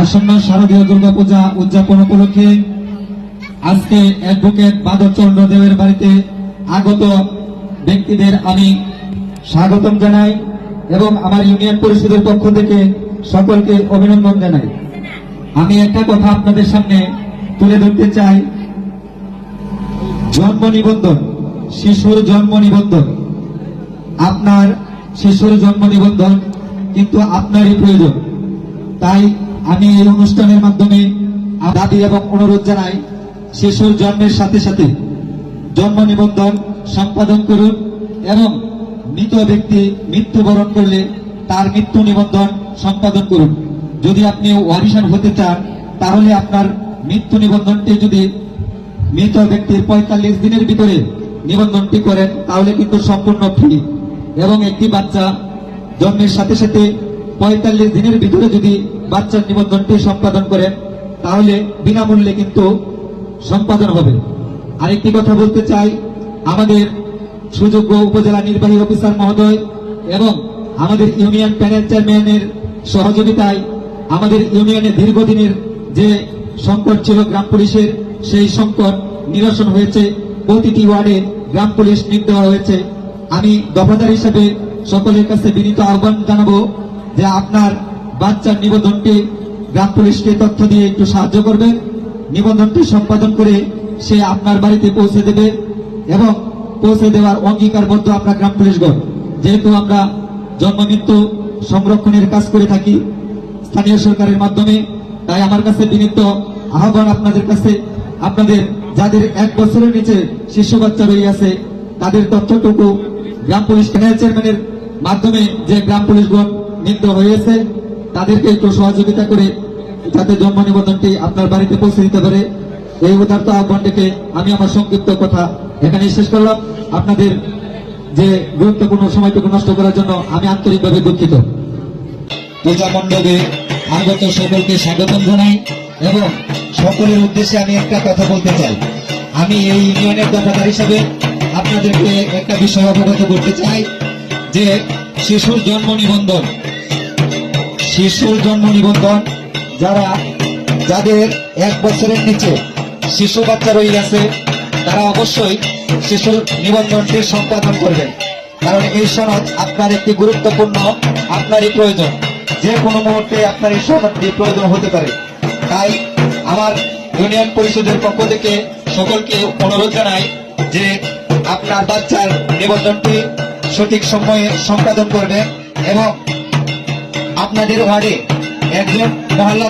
আসন্ন শারদীয় দুর্গাপূজা উদযাপন উপলক্ষে আজকে অ্যাডভোকেট বাদর চন্দ্র দেবের বাড়িতে আগত ব্যক্তিদের আমি স্বাগতম জানাই এবং আমার ইউনিয়ন পরিষদের পক্ষ থেকে সকলকে অভিনন্দন জানাই। আমি একটা কথা আপনাদের সামনে তুলে ধরতে চাই। জন্ম নিবন্ধন, শিশুর জন্ম নিবন্ধন। আপনার শিশুর জন্ম নিবন্ধন কিন্তু আপনারই প্রয়োজন। তাই আমি এই অনুষ্ঠানের মাধ্যমে দাবি এবং অনুরোধ জানাই, শিশুর জন্মের সাথে সাথে জন্ম নিবন্ধন সম্পাদন করুন এবং মৃত ব্যক্তি মৃত্যুবরণ করলে তার মৃত্যু নিবন্ধন সম্পাদন করুন। যদি আপনি ওয়ারিশান হতে চান, তাহলে আপনার মৃত্যু নিবন্ধনটি যদি মৃত ব্যক্তির পঁয়তাল্লিশ দিনের ভিতরে নিবন্ধনটি করেন, তাহলে কিন্তু সম্পূর্ণ ফ্রি এবং একটি বাচ্চা জন্মের সাথে সাথে পঁয়তাল্লিশ দিনের ভিতরে যদি বাচ্চার নিবন্ধনটি সম্পাদন করেন, তাহলে বিনামূল্যে কিন্তু সম্পাদন হবে। আরেকটি কথা বলতে চাই, আমাদের সুযোগ্য উপজেলা নির্বাহী অফিসার মহোদয় এবং আমাদের ইউনিয়ন প্যানেল চেয়ারম্যানের সহযোগিতায় আমাদের ইউনিয়নে দীর্ঘদিনের যে সংকট ছিল গ্রাম পুলিশের, সেই সংকট নিরসন হয়েছে। প্রতিটি ওয়ার্ডে গ্রাম পুলিশ নিয়োগ দেওয়া হয়েছে। আমি দফাদার হিসেবে সকলের কাছে বিনীত আহ্বান জানাব যে আপনার বাচ্চার নিবন্ধনটি গ্রাম পুলিশকে তথ্য দিয়ে একটু সাহায্য করবেন। নিবন্ধনটি সম্পাদন করে সে আপনার বাড়িতে পৌঁছে দেবে এবং পৌঁছে দেওয়ার অঙ্গীকারবদ্ধ আপনার গ্রাম পুলিশগণ। যেহেতু আমরা জন্ম মৃত্যু সংরক্ষণের কাজ করে থাকি স্থানীয় সরকারের মাধ্যমে, তাই আমার কাছে বিনীত আহ্বান আপনাদের কাছে। আপনাদের যাদের এক বছরের নিচে শিশু বাচ্চা রয়ে আছে তাদের তথ্যটুকু গ্রাম পুলিশ চেয়ারম্যানের মাধ্যমে যে গ্রাম পুলিশগণ নিযুক্ত হয়েছে তাদেরকে একটু সহযোগিতা করে যাতে জন্ম নিবন্ধনটি আপনার বাড়িতে পৌঁছে দিতে পারে। এই উদার্ত আহ্বানটিকে আমি আমার সংক্ষিপ্ত কথা এখানে শেষ করলাম। আপনাদের যে গুরুত্বপূর্ণ সময়টুকু নষ্ট করার জন্য আমি আন্তরিকভাবে দুঃখিত। পূজা মণ্ডপে আগত সকলকে স্বাগতম জানাই এবং সকলের উদ্দেশ্যে আমি একটা কথা বলতে চাই। আমি এই ইউনিয়নের দফাদার হিসাবে আপনাদেরকে একটা বিষয় অবগত করতে চাই যে শিশুর জন্ম নিবন্ধন শিশুর জন্ম নিবন্ধন, যারা, যাদের এক বছরের নিচে শিশু বাচ্চা রয়ে গেছে, তারা অবশ্যই শিশুর নিবন্ধনটি সম্পাদন করবেন। কারণ এই সনদ আপনার একটি গুরুত্বপূর্ণ, আপনারই প্রয়োজন। যে কোনো মুহূর্তে আপনার এই সনদটি প্রয়োজন হতে পারে। তাই আমার ইউনিয়ন পরিষদের পক্ষ থেকে সকলকে অনুরোধ জানাই যে আপনার বাচ্চার নিবন্ধনটি সঠিক সময়ে সম্পাদন করবেন এবং আপনাদের ওয়ার্ডে একজন মহল্লা